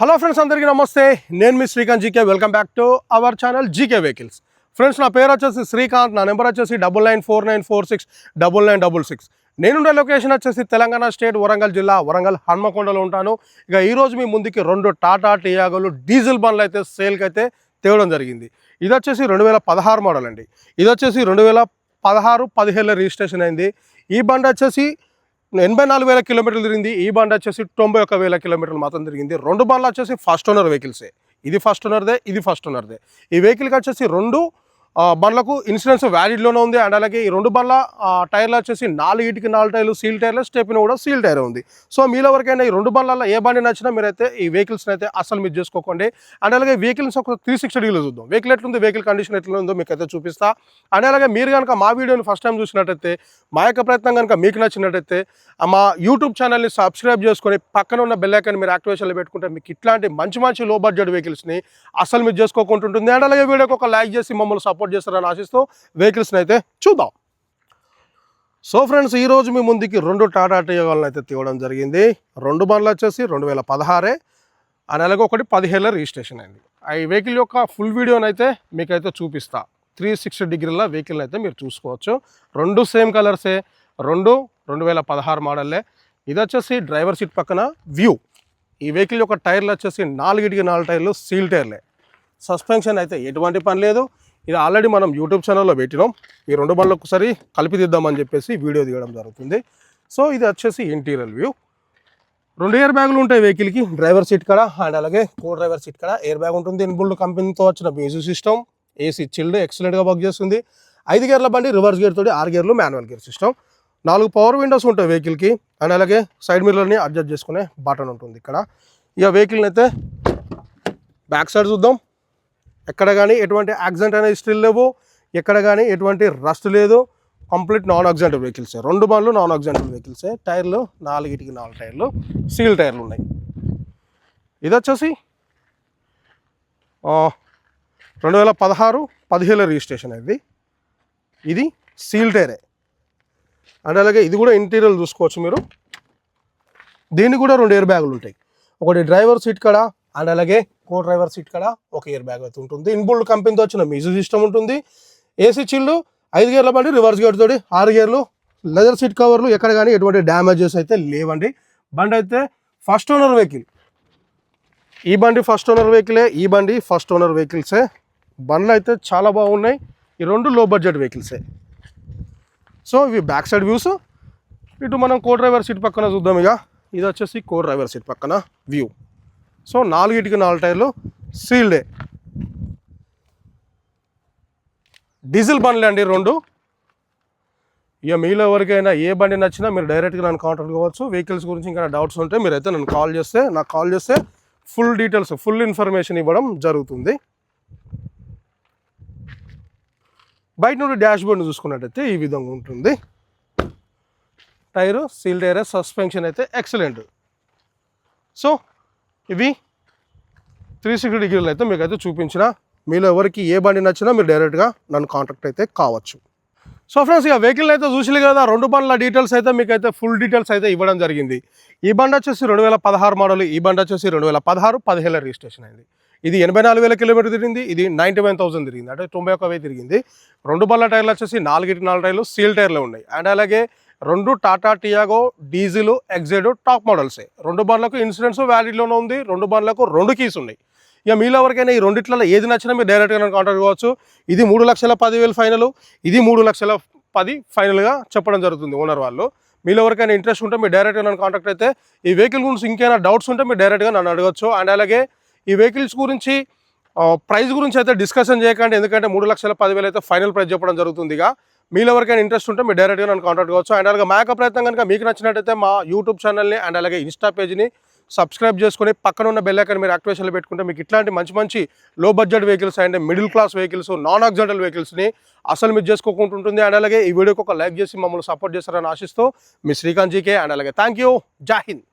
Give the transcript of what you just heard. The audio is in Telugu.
హలో ఫ్రెండ్స్ అందరికీ నమస్తే. నేను మీ Srikanth G K. Welcome back to our channel G K vehicles friends నా పేరు వచ్చేసి శ్రీకాంత్ నా నెంబర్ వచ్చేసి double nine four nine four six double nine double six నేనుండే లొకేషన్ వచ్చేసి తెలంగాణ స్టేట్ వరంగల్ జిల్లా వరంగల్ హన్మకొండలో ఉంటాను. ఇక ఈరోజు మీ ముందుకి రెండు టాటా టియాగోలు డీజిల్ బండ్లు అయితే సేల్కి అయితే తేవడం జరిగింది. ఇది వచ్చేసి రెండు వేల పదహారు మోడల్ అండి. ఇది వచ్చేసి రెండు వేల పదహారు పదిహేళ్ళ రిజిస్ట్రేషన్ అయింది. ఈ బండి వచ్చేసి ఎనభై నాలుగు వేల కిలోమీటర్లు తిరిగింది. ఈ బండి వచ్చేసి తొంభై ఒక వేల కిలోమీటర్లు మాత్రం తిరిగింది. రెండు బండ్లు వచ్చేసి ఫస్ట్ ఓనర్ వెహికల్సే ఇది ఫస్ట్ ఓనర్దే ఇది ఫస్ట్ ఓనర్దే ఈ వెహికల్కి వచ్చేసి రెండు బండ్లకు ఇన్సూరెన్స్ వ్యాలిడ్లోనే ఉంది. అండ్ అలాగే ఈ రెండు బండ్ల టైర్లు వచ్చేసి నాలుగిటికి నాలుగు టైర్లు సీల్ టైర్లు స్టెప్ని కూడా సీల్ టైర్ ఉంది. సో మీలో వరకైనా ఈ రెండు బండ్లలో ఏ బండి నచ్చినా మీరైతే ఈ వెహికల్స్ని అయితే అసలు మీరు చేసుకోకండి. అండ్ అలాగే వెహికల్స్ ఒక త్రీ సిక్స్టీ డిగ్రీలో చూద్దాం. వెహికల్ ఎట్లుంది వెహికల్ కండిషన్ ఎట్లా ఉందో మీకు అయితే చూపిస్తా. అండ్ అలాగే మీరు కనుక మా వీడియోని ఫస్ట్ టైం చూసినట్టయితే మా యొక్క ప్రయత్నం కనుక మీకు నచ్చినట్టయితే మా యూట్యూబ్ ఛానల్ని సబ్స్క్రైబ్ చేసుకొని పక్కన ఉన్న బెల్లైకన్ మీరు యాక్టివేషన్లో పెట్టుకుంటే మీకు ఇట్లాంటి మంచి మంచి లో బడ్జెట్ వెహికల్స్ని అసలు మీరు చేసుకోకుంటుంటుంది. అండ్ అలాగే వీడియోకి ఒక లైక్ చేసి మమ్మల్ని సపోర్ట్ సపోర్ట్ చేస్తారని ఆశిస్తూ వెహికల్స్ని అయితే చూద్దాం. సో ఫ్రెండ్స్ ఈ రోజు మీ ముందుకి రెండు టాటా టియోగాలను అయితే తీయడం జరిగింది. రెండు బండ్లు వచ్చేసి రెండు వేల పదహారే ఆ నెలకు ఒకటి పదిహేళ్ళ రిజిస్ట్రేషన్ అయింది. ఆ ఈ వెహికల్ యొక్క ఫుల్ వీడియోని అయితే మీకైతే చూపిస్తా. త్రీ సిక్స్టీ డిగ్రీల వెహికల్ అయితే మీరు చూసుకోవచ్చు. రెండు సేమ్ కలర్సే రెండు రెండు వేల పదహారు మోడల్లే. ఇది వచ్చేసి డ్రైవర్ సీట్ పక్కన వ్యూ. ఈ వెహికల్ యొక్క టైర్లు వచ్చేసి నాలుగిటికి నాలుగు టైర్లు సీల్ టైర్లే. సస్పెన్షన్ అయితే ఎటువంటి పని లేదు. ఇది ఆల్రెడీ మనం యూట్యూబ్ ఛానల్లో పెట్టినాం. ఈ రెండు బండ్లు ఒకసారి కలిపి తీద్దామని చెప్పేసి వీడియో తీయడం జరుగుతుంది. సో ఇది వచ్చేసి ఇంటీరియర్ వ్యూ. రెండు ఎయిర్ బ్యాగులు ఉంటాయి వెహికల్కి. డ్రైవర్ సీట్ కాడ అండ్ అలాగే కో డ్రైవర్ సీట్ కాడ. ఎయిర్ బ్యాగ్ ఉంటుంది. ఇన్బుల్డ్ కంపెనీతో వచ్చిన బేసిక్ సిస్టమ్. ఏసీ చిల్డ్ ఎక్సలెంట్గా వర్క్ చేస్తుంది. ఐదు గేర్ల బండి రివర్స్ గేర్ తోటి ఆరు గేర్లు మాన్యువల్ గేర్ సిస్టమ్. నాలుగు పవర్ విండోస్ ఉంటాయి వెహికల్కి. అండ్ అలాగే సైడ్ మిర్రర్ని అడ్జస్ట్ చేసుకునే బటన్ ఉంటుంది ఇక్కడ. ఇక వెహికల్ని అయితే బ్యాక్ సైడ్ చూద్దాం. ఎక్కడ కానీ ఎటువంటి యాక్సిడెంట్ అనేది స్టిల్ లేవు. ఎక్కడ కానీ ఎటువంటి రస్ట్ లేదు. కంప్లీట్ నాన్ ఆక్సిడెంట్ వెహికల్స్ రెండు బండ్లు నాన్ ఆక్సిడెంట్ వెహికల్సే టైర్లు నాలుగిటికి నాలుగు టైర్లు సీల్ టైర్లు ఉన్నాయి. ఇది వచ్చేసి రెండు వేల పదహారు పదిహేను రిజిస్ట్రేషన్ ఇది. ఇది సీల్ టైరే అండ్ అలాగే ఇది కూడా ఇంటీరియర్ చూసుకోవచ్చు మీరు. దీనికి కూడా రెండు ఎయిర్ బ్యాగులు ఉంటాయి. ఒకటి డ్రైవర్ సీట్ కాడ అండ్ అలాగే కో డ్రైవర్ సీట్ కూడా ఒక ఇయర్ బ్యాగ్ అయితే ఉంటుంది. ఇన్బుల్డ్ కంపెనీతో వచ్చిన మ్యూజిక్ సిస్టమ్ ఉంటుంది. ఏసీ చిల్లు ఐదు గేర్ల బండి రివర్స్ గేర్ తోటి ఆరు గేర్లు లెదర్ సీట్ కవర్లు ఎక్కడ కానీ ఎటువంటి డ్యామేజెస్ అయితే లేవండి. బండి అయితే ఫస్ట్ ఓనర్ వెహికల్ ఈ బండి ఫస్ట్ ఓనర్ వెహికలే ఈ బండి ఫస్ట్ ఓనర్ వెహికల్సే బండ్లు అయితే చాలా బాగున్నాయి. ఈ రెండు లో బడ్జెట్ వెహికల్సే సో ఇవి బ్యాక్ సైడ్ వ్యూస్ ఇటు మనం కో డ్రైవర్ సీట్ పక్కన చూద్దాం ఇక. ఇది వచ్చేసి కో డ్రైవర్ సీట్ పక్కన వ్యూ సో నాలుగిటికి నాలుగు టైర్లు సీల్డే. డీజిల్ బండ్లే అండి రెండు. ఇక మీలో ఎవరికైనా ఏ బండి నచ్చినా మీరు డైరెక్ట్గా నన్ను కాంటాక్ట్ కావచ్చు. వెహికల్స్ గురించి ఇంకా డౌట్స్ ఉంటే మీరైతే నన్ను కాల్ చేస్తే నాకు కాల్ చేస్తే ఫుల్ డీటెయిల్స్ ఫుల్ ఇన్ఫర్మేషన్ ఇవ్వడం జరుగుతుంది. బయట నుండి డాష్ బోర్డ్ని చూసుకున్నట్టయితే ఈ విధంగా ఉంటుంది. టైరు సీల్ టైర్ సస్పెన్షన్ అయితే ఎక్సలెంట్. సో ఇవి త్రీ సిక్స్టీ డిగ్రీలు అయితే మీకు అయితే చూపించిన. మీలో ఎవరికి ఏ బండి నచ్చినా మీరు డైరెక్ట్గా నన్ను కాంటాక్ట్ అయితే కావచ్చు. సో ఫ్రెండ్స్ ఇక వెహికల్ అయితే చూసిలే కదా రెండు బండ్ల డీటెయిల్స్ అయితే మీకు అయితే ఫుల్ డీటెయిల్స్ అయితే ఇవ్వడం జరిగింది. ఈ బండి వచ్చేసి రెండు వేల పదహారు మోడల్ ఈ బండి వచ్చేసి రెండు వేల పదహారు పదిహేళ్ళ రిజిస్ట్రేషన్ అయింది. ఇది ఎనభై నాలుగు వేల కిలోమీటర్ తిరిగింది ఇది నైంటీ వన్ థౌసండ్ తిరిగింది. అంటే తొంభై ఒక్క వెయ్యి తిరిగింది. రెండు బల్ల టైర్లు వచ్చేసి నాలుగిటి నాలుగు టైర్లు సీల్ టైర్లు ఉన్నాయి. అండ్ అలాగే రెండు Tata Tiago diesel Exide top మోడల్సే. రెండు బండ్లకు ఇన్సూరెన్స్ వ్యాలిడ్లోనే ఉంది రెండు బండ్లకు రెండు కీస్ ఉన్నాయి. ఇక మీలో ఎవరికైనా ఈ రెండిట్లలో ఏది నచ్చినా మీరు డైరెక్ట్గా నన్ను కాంటాక్ట్ కావచ్చు ఇది మూడు లక్షల పదివేలు ఫైనల్ ఇది మూడు లక్షల పది ఫైనల్గా చెప్పడం జరుగుతుంది ఓనర్ వాళ్ళు. మీలో ఎవరికైనా ఇంట్రెస్ట్ ఉంటే మీరు డైరెక్ట్గా నన్ను కాంటాక్ట్ అయితే ఈ వెహికల్ గురించి ఇంకేమైనా డౌట్స్ ఉంటే మీరు డైరెక్ట్గా నన్ను అడగచ్చు. అండ్ అలాగే ఈ వెహికల్స్ గురించి ప్రైస్ గురించి అయితే డిస్కషన్ చేయకండి ఎందుకంటే మూడు లక్షల పదివేలు అయితే ఫైనల్ ప్రైస్ చెప్పడం జరుగుతుంది ఇక. మీలో ఎవరికైనా ఇంట్రెస్ట్ ఉంటే మీరు డైరెక్ట్గా నన్ను కాంటాక్ట్ కావచ్చు. అండ్ అలాగే మా యొక్క ప్రయత్నం కనుక మీకు నచ్చినట్టయితే మా యూట్యూబ్ ఛానల్ని అండ్ అలాగే ఇన్స్టా పేజ్ని సబ్స్క్రైబ్ చేసుకొని పక్కన ఉన్న బెల్ మీరు యాక్టివేషన్లో పెట్టుకుంటే మీకు ఇట్లాంటి మంచి మంచి low budget vehicles and middle class vehicles non accidental వెహికల్స్ని అసలు మీరు చేసుకోకుండా ఉంటుంది. అండ్ అలాగే ఈ వీడియోకి ఒక లైక్ చేసి మమ్మల్ని సపోర్ట్ చేస్తారని ఆశిస్తూ మీ శ్రీకాంత్ జీకే. అండ్ అలాగే థ్యాంక్ యూ జాహింద్